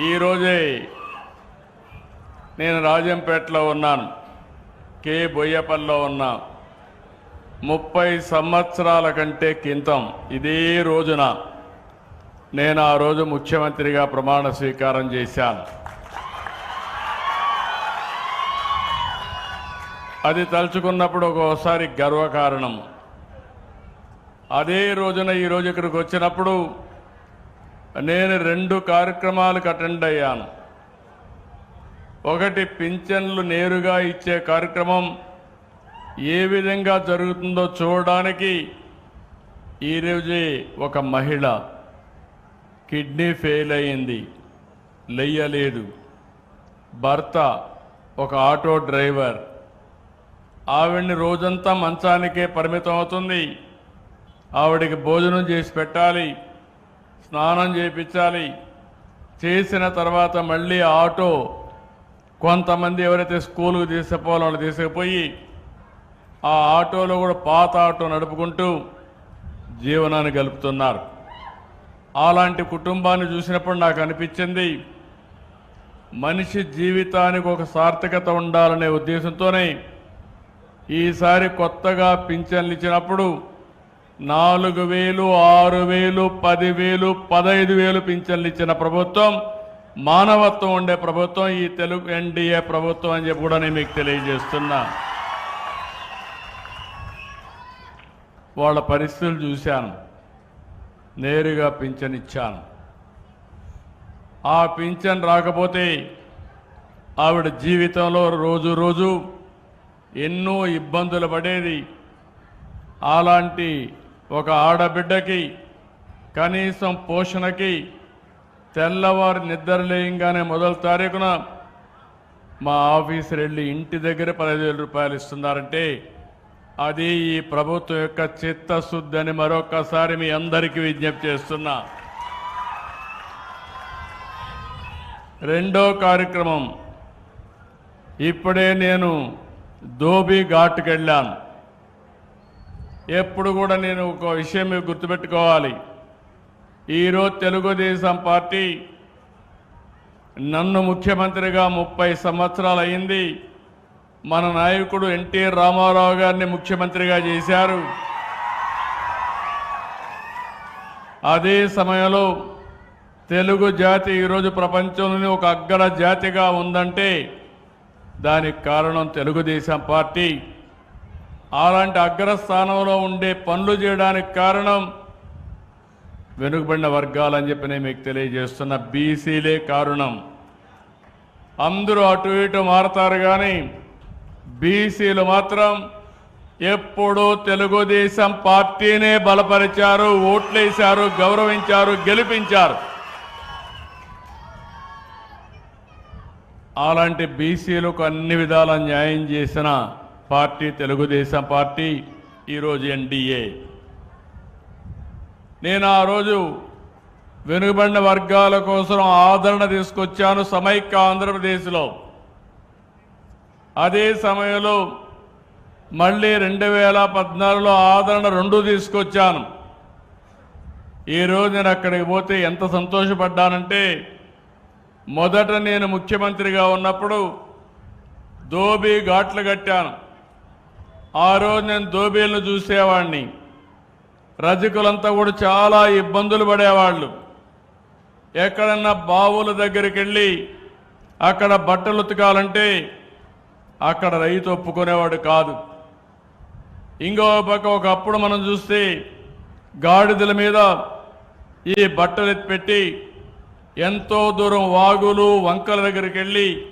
ఈరోజే నేను రాజంపేటలో ఉన్నాను. కే. బొయ్యపల్లిలో ఉన్నా ముప్పై సంవత్సరాల కంటే కింతం ఇదే రోజున నేను ఆ రోజు ముఖ్యమంత్రిగా ప్రమాణ స్వీకారం చేశాను. అది తలుచుకున్నప్పుడు ఒక్కోసారి గర్వకారణం అదే రోజున ఈ రోజు ఇక్కడికి వచ్చినప్పుడు నేను రెండు కార్యక్రమాలకు అటెండ్ అయ్యాను. ఒకటి పింఛన్లు నేరుగా ఇచ్చే కార్యక్రమం. ఏ విధంగా జరుగుతుందో చూడడానికి ఈరోజు ఒక మహిళ కిడ్నీ ఫెయిల్ అయింది. లెయ్యలేదు. భర్త ఒక ఆటో డ్రైవర్. ఆవిడ్ని రోజంతా మంచానికే పరిమితం అవుతుంది ఆవిడికి భోజనం చేసి పెట్టాలి. స్నానం చేయించాలి. చేసిన తర్వాత మళ్ళీ ఆటో కొంతమంది ఎవరైతే స్కూల్కి తీసుకుపోవాలో వాళ్ళు తీసుకుపోయి ఆ ఆటోలో కూడా పాత ఆటో నడుపుకుంటూ జీవనాన్ని గలుపుతున్నారు. అలాంటి కుటుంబాన్ని చూసినప్పుడు నాకు అనిపించింది మనిషి జీవితానికి ఒక సార్థకత ఉండాలనే ఉద్దేశంతోనే ఈసారి కొత్తగా పింఛన్లు ఇచ్చినప్పుడు నాలుగు వేలు ఆరు వేలు పదివేలు పదహైదు వేలు పింఛన్లు ఇచ్చిన ప్రభుత్వం మానవత్వం ఉండే ప్రభుత్వం ఈ తెలుగు ఎన్డీఏ ప్రభుత్వం అని చెప్పి కూడా నేను మీకు తెలియజేస్తున్నా. వాళ్ళ పరిస్థితులు చూశాను. నేరుగా పింఛన్ ఇచ్చాను ఆ పింఛన్ రాకపోతే ఆవిడ జీవితంలో రోజు రోజు ఎన్నో ఇబ్బందులు పడేది. అలాంటి ఒక ఆడబిడ్డకి కనీసం పోషణకి తెల్లవారు నిద్రలేయంగానే మొదటి తారీఖున మా ఆఫీసర్ వెళ్ళి ఇంటి దగ్గర పదహైదు వేల రూపాయలు ఇస్తున్నారంటే అది ఈ ప్రభుత్వం యొక్క చిత్తశుద్ధి అని మరొకసారి మీ అందరికీ విజ్ఞప్తి చేస్తున్నా. రెండో కార్యక్రమం ఇప్పుడే నేను ధోబీ ఘాట్కి వెళ్ళాను. ఎప్పుడు కూడా నేను ఒక విషయం మీకు గుర్తుపెట్టుకోవాలి. ఈరోజు తెలుగుదేశం పార్టీ నన్ను ముఖ్యమంత్రిగా ముప్పై సంవత్సరాలు అయింది. మన నాయకుడు ఎన్టీ రామారావు గారిని ముఖ్యమంత్రిగా చేశారు. అదే సమయంలో తెలుగు జాతి ఈరోజు ప్రపంచంలోనే ఒక అగ్గర జాతిగా ఉందంటే దానికి కారణం తెలుగుదేశం పార్టీ. అలాంటి అగ్రస్థానంలో ఉండే పనులు చేయడానికి కారణం వెనుకబడిన వర్గాలని చెప్పి నేను మీకు తెలియజేస్తున్న బీసీలే కారణం. అందరూ అటు ఇటు మారతారు కానీ బీసీలు మాత్రం ఎప్పుడూ తెలుగుదేశం పార్టీనే బలపరిచారు ఓట్లేశారు గౌరవించారు గెలిపించారు. అలాంటి బీసీలకు అన్ని విధాల న్యాయం చేసిన పార్టీ తెలుగుదేశం పార్టీ ఈరోజు ఎన్డీఏ నేను ఆ రోజు వెనుకబడిన వర్గాల కోసం ఆదరణ తీసుకొచ్చాను సమైక్య ఆంధ్రప్రదేశ్లో. అదే సమయంలో మళ్ళీ రెండు వేల పద్నాలుగులో ఆదరణ రెండు తీసుకొచ్చాను. ఈరోజు నేను అక్కడికి పోతే ఎంత సంతోషపడ్డానంటే మొదట నేను ముఖ్యమంత్రిగా ఉన్నప్పుడు దోబీ ఘాట్లు కట్టాను. ఆ రోజు నేను దోబీలను చూసేవాడిని రజకులంతా కూడా చాలా ఇబ్బందులు పడేవాళ్ళు. ఎక్కడన్నా బావుల దగ్గరికి వెళ్ళి అక్కడ బట్టలు ఉతకాలంటే అక్కడ రైతు ఒప్పుకునేవాడు కాదు. ఇంకో పక్క ఒకప్పుడు మనం చూస్తే గాడిదల మీద ఈ బట్టలు ఎత్తిపెట్టి ఎంతో దూరం వాగులు వంకల దగ్గరికి వెళ్ళి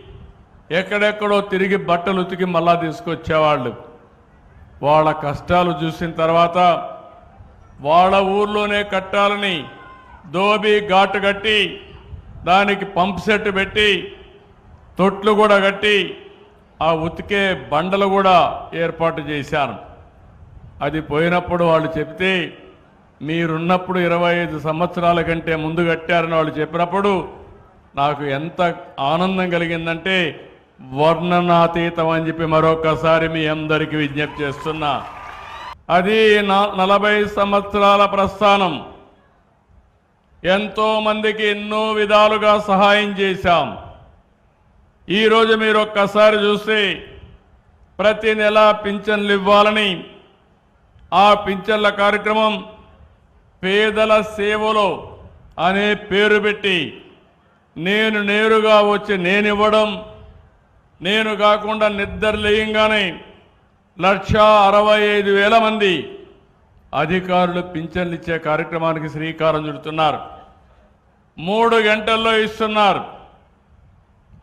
ఎక్కడెక్కడో తిరిగి బట్టలు ఉతికి మళ్ళా తీసుకొచ్చేవాళ్ళు. వాళ్ళ కష్టాలు చూసిన తర్వాత వాళ్ళ ఊర్లోనే కట్టాలని దోబి ఘాటు కట్టి దానికి పంప్ సెట్ పెట్టి తొట్లు కూడా కట్టి ఆ ఉతికే బండలు కూడా ఏర్పాటు చేశాను అది పోయినప్పుడు వాళ్ళు చెప్తే మీరున్నప్పుడు ఇరవై ఐదు సంవత్సరాల కంటే ముందు కట్టారని వాళ్ళు చెప్పినప్పుడు నాకు ఎంత ఆనందం కలిగిందంటే వర్ణనాతీతం అని చెప్పి మరొకసారి మీ అందరికీ విజ్ఞప్తి చేస్తున్నా. అది నా- నలభై సంవత్సరాల ప్రస్థానం. ఎంతో మందికి ఎన్నో విధాలుగా సహాయం చేశాం. ఈరోజు మీరు ఒక్కసారి చూస్తే ప్రతి నెల పింఛన్లు ఇవ్వాలని ఆ పింఛన్ల కార్యక్రమం పేదల సేవలో అనే పేరు పెట్టి నేను నేరుగా వచ్చి నేను ఇవ్వడం నేను కాకుండా నిద్రలేయంగానే లక్ష అరవై ఐదు వేల మంది అధికారులు పింఛన్లు ఇచ్చే కార్యక్రమానికి శ్రీకారం చుడుతున్నారు. మూడు గంటల్లో ఇస్తున్నారు.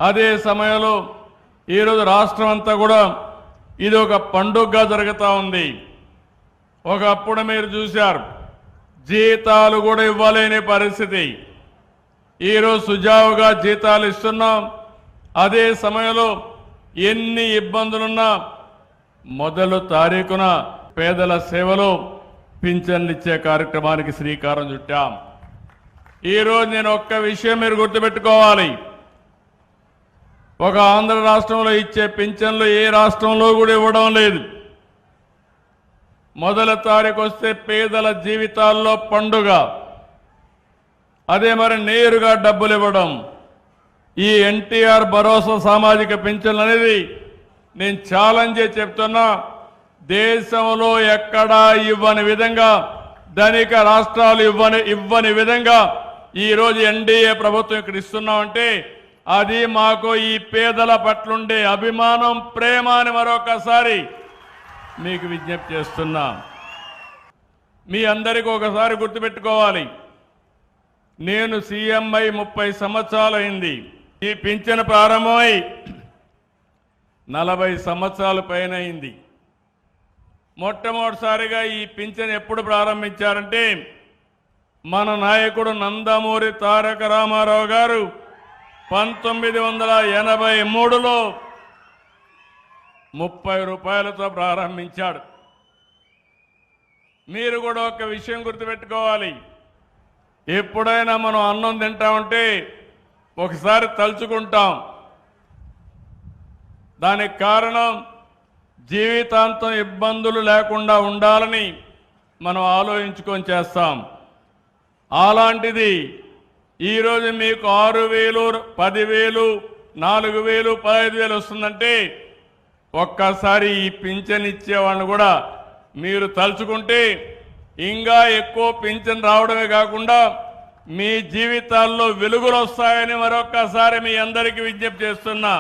అదే సమయంలో ఈరోజు రాష్ట్రం అంతా కూడా ఇది ఒక పండుగగా జరుగుతూ ఉంది. ఒకప్పుడు మీరు చూశారు జీతాలు కూడా ఇవ్వలేని పరిస్థితి. ఈరోజు సుజావుగా జీతాలు ఇస్తున్నాం. అదే సమయంలో ఎన్ని ఇబ్బందులున్నా మొదలు తారీఖున పేదల సేవలో పింఛన్లు ఇచ్చే కార్యక్రమానికి శ్రీకారం చుట్టాం. ఈరోజు నేను ఒక్క విషయం మీరు గుర్తుపెట్టుకోవాలి. ఒక ఆంధ్ర రాష్ట్రంలో ఇచ్చే పింఛన్లు ఏ రాష్ట్రంలో కూడా ఇవ్వడం లేదు. మొదల తారీఖు వస్తే పేదల జీవితాల్లో పండుగ. అదే మరి నేరుగా డబ్బులు ఇవ్వడం. ఈ ఎన్టీఆర్ భరోసా సామాజిక పింఛన్లు అనేది నేను ఛాలెంజ్ చేసి చెప్తున్నా దేశంలో ఎక్కడా ఇవ్వని విధంగా ధనిక రాష్ట్రాలు ఇవ్వని ఇవ్వని విధంగా ఈరోజు ఎన్డీఏ ప్రభుత్వం ఇక్కడ ఇస్తున్నామంటే అది మాకు ఈ పేదల పట్లుండే అభిమానం ప్రేమ అని మరొకసారి మీకు విజ్ఞప్తి చేస్తున్నా. మీ అందరికీ ఒకసారి గుర్తుపెట్టుకోవాలి. నేను సీఎంఐ ముప్పై సంవత్సరాలైంది. ఈ పింఛను ప్రారంభమై నలభై సంవత్సరాల పైన అయింది మొట్టమొదటిసారిగా ఈ పింఛను ఎప్పుడు ప్రారంభించారంటే మన నాయకుడు నందమూరి తారక రామారావు గారు పంతొమ్మిది వందల ఎనభై మూడులో ముప్పై రూపాయలతో ప్రారంభించాడు. మీరు కూడా ఒక విషయం గుర్తుపెట్టుకోవాలి. ఎప్పుడైనా మనం అన్నం తింటామంటే ఒకసారి తలుచుకుంటాం. దానికి కారణం జీవితాంతం ఇబ్బందులు లేకుండా ఉండాలని మనం ఆలోచించుకొని చేస్తాం. అలాంటిది ఈరోజు మీకు ఆరు వేలు పదివేలు నాలుగు వేలు పదహైదు వేలు వస్తుందంటే ఒక్కసారి ఈ పింఛన్ ఇచ్చేవాడిని కూడా మీరు తలుచుకుంటే ఇంకా ఎక్కువ పింఛన్ రావడమే కాకుండా మీ జీవితాల్లో వెలుగులు వస్తాయని మరొక్కసారి మీ అందరికీ విజ్ఞప్తి చేస్తున్నా.